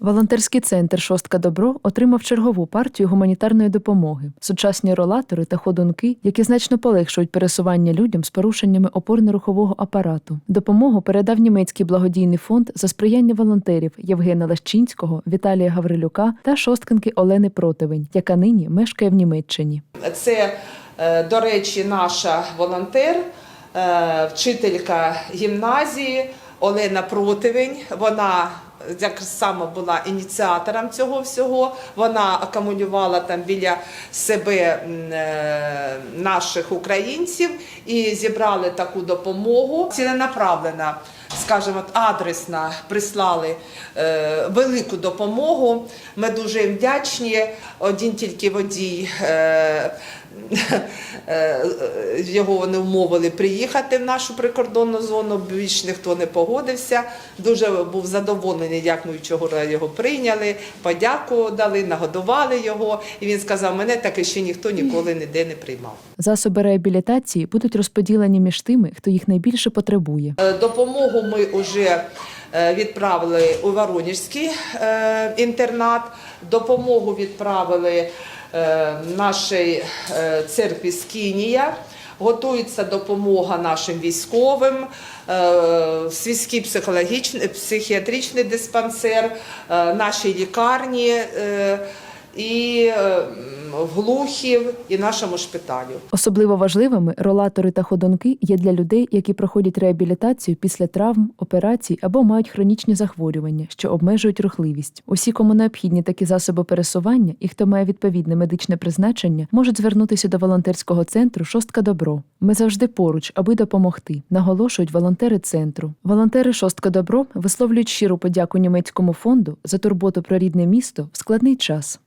Волонтерський центр Шостка Добро отримав чергову партію гуманітарної допомоги, сучасні ролатори та ходунки, які значно полегшують пересування людям з порушеннями опорно-рухового апарату. Допомогу передав німецький благодійний фонд за сприяння волонтерів Євгена Лещинського, Віталія Гаврилюка та шосткинки Олени Противень, яка нині мешкає в Німеччині. Це, е, до речі, наша волонтер, е, вчителька гімназії Олена Противень. Вона як саме була ініціатором цього всього. Вона акумулювала там біля себе е, наших українців і зібрали таку допомогу. Ціленаправлена, скажімо, адресно прислали е, велику допомогу. Ми дуже вдячні. Один тільки водій. Е, е, його вони вмовили приїхати в нашу прикордонну зону, більш ніхто не погодився. Дуже був задоволений, як ми вчора його прийняли, подяку дали, нагодували його. І він сказав, мене так ще ніхто ніколи ніде не приймав. Засоби реабілітації будуть розподілені між тими, хто їх найбільше потребує. Е, Допомогу ми вже відправили у Воронежський інтернат. Допомогу відправили нашій е, церкві Скінія. Готується допомога нашим військовим, е, свійський психологічний психіатричний диспансер, е, нашій лікарні. е, І е, в Глухів, і нашому шпиталю. Особливо важливими ролатори та ходунки є для людей, які проходять реабілітацію після травм, операцій або мають хронічні захворювання, що обмежують рухливість. Усі, кому необхідні такі засоби пересування і хто має відповідне медичне призначення, можуть звернутися до волонтерського центру Шостка Добро. Ми завжди поруч, аби допомогти, наголошують волонтери центру. Волонтери Шостка Добро висловлюють щиру подяку німецькому фонду за турботу про рідне місто в складний час.